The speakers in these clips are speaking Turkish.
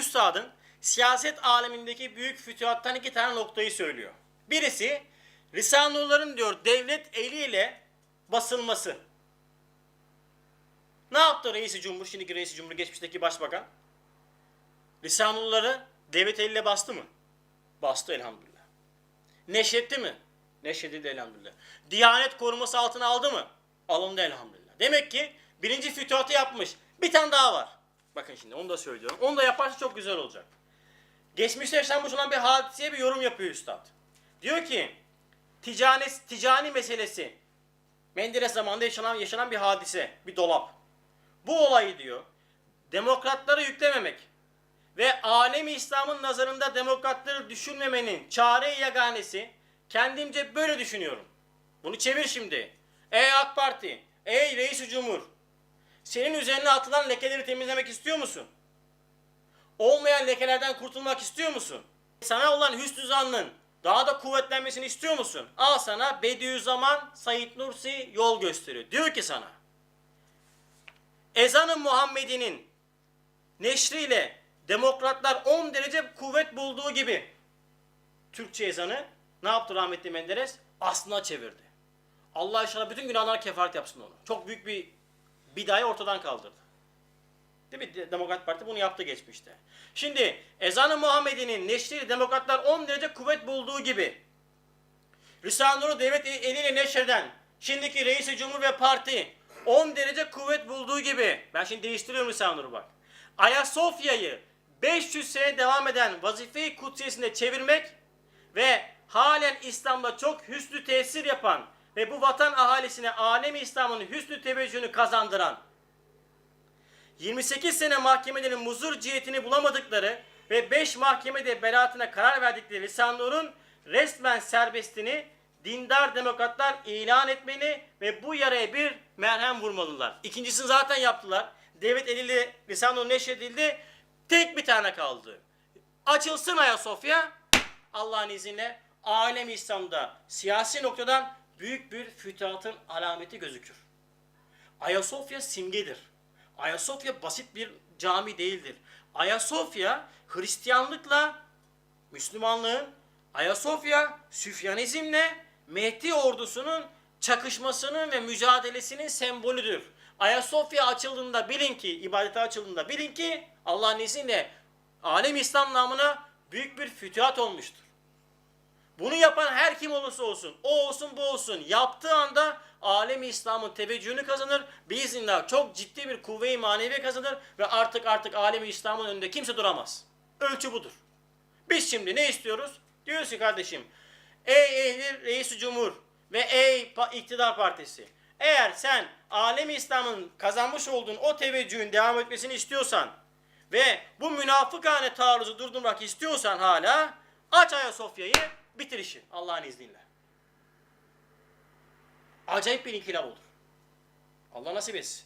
üstadın siyaset alemindeki büyük fütühattan iki tane noktayı söylüyor. Birisi Risale-i diyor devlet eliyle basılması. Ne yaptı reisi cumhur, şimdiki reisi cumhur, geçmişteki başbakan? Risale-i Nur'ları devlet eliyle bastı mı? Bastı elhamdülillah. Neşretti mi? Neşredildi elhamdülillah. Diyanet koruması altına aldı mı? Alındı elhamdülillah. Demek ki birinci fütuhatı yapmış. Bir tane daha var. Bakın şimdi onu da söylüyorum. Onu da yaparsa çok güzel olacak. Geçmişte yaşanmış olan bir hadiseye bir yorum yapıyor üstad. Diyor ki ticani, ticani meselesi Menderes zamanında yaşanan, yaşanan bir hadise, bir dolap. Bu olayı diyor demokratları yüklememek ve alemi İslam'ın nazarında demokratları düşünmemenin çare yaganesi kendimce böyle düşünüyorum. Bunu çevir şimdi. Ey AK Parti, ey Reis-i Cumhur, senin üzerine atılan lekeleri temizlemek istiyor musun? Olmayan lekelerden kurtulmak istiyor musun? Sana olan hüsnü zannın daha da kuvvetlenmesini istiyor musun? Al sana Bediüzzaman Said Nursi yol gösteriyor. Diyor ki sana ezanı Muhammed'inin neşriyle demokratlar 10 derece kuvvet bulduğu gibi Türkçe ezanı ne yaptı rahmetli Menderes? Aslına çevirdi. Allah inşallah bütün günahlara kefaret yapsın onu. Çok büyük bir bidayı ortadan kaldırdı. Değil mi? Demokrat Parti bunu yaptı geçmişte. Şimdi ezanı Muhammed'inin neşriyle demokratlar 10 derece kuvvet bulduğu gibi Risale-i Nur'u devlet eliyle neşreden şimdiki reisi cumhur ve parti 10 derece kuvvet bulduğu gibi ben şimdi değiştiriyorum Risale-i Nur'u bak. Ayasofya'yı 500 sene devam eden vazife-i kutsiyesine çevirmek ve halen İslam'da çok hüsnü tesir yapan ve bu vatan ahalisine alemi İslam'ın hüsnü teveccühünü kazandıran 28 sene mahkemelerin muzur cihetini bulamadıkları ve 5 mahkemede beraatine karar verdikleri Risale-i Nur'un resmen serbestini dindar demokratlar ilan etmeli ve bu yaraya bir merhem vurmalılar. İkincisini zaten yaptılar. Devlet eliyle Risale-i Nur neşredildi. Tek bir tane kaldı. Açılsın Ayasofya. Allah'ın izniyle alem İslam'da siyasi noktadan büyük bir fütuhatın alameti gözükür. Ayasofya simgedir. Ayasofya basit bir cami değildir. Ayasofya Hristiyanlıkla Müslümanlığın, Ayasofya Süfyanizmle Mehdi ordusunun çakışmasının ve mücadelesinin sembolüdür. Ayasofya açıldığında bilin ki, ibadete açıldığında bilin ki Allah'ın izniyle alem İslam namına büyük bir fütühat olmuştur. Bunu yapan her kim olursa olsun, o olsun bu olsun, yaptığı anda alemi İslam'ın teveccühünü kazanır. Biiznillah çok ciddi bir kuvve-i manevi kazanır ve artık artık alemi İslam'ın önünde kimse duramaz. Ölçü budur. Biz şimdi ne istiyoruz? Diyoruz ki kardeşim, ey ehli reis cumhur ve ey iktidar partisi, eğer sen alemi İslam'ın kazanmış olduğun o teveccühün devam etmesini istiyorsan ve bu münafıkane taarruzu durdurmak istiyorsan hala aç Ayasofya'yı bitir işi Allah'ın izniyle. Acayip bir inkılap olur. Allah nasip etsin.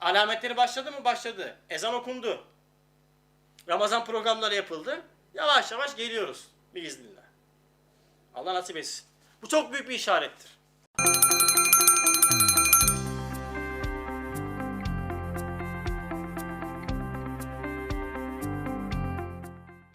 Alametleri başladı mı? Başladı. Ezan okundu. Ramazan programları yapıldı. Yavaş yavaş geliyoruz biiznillah. Allah nasip etsin. Bu çok büyük bir işarettir.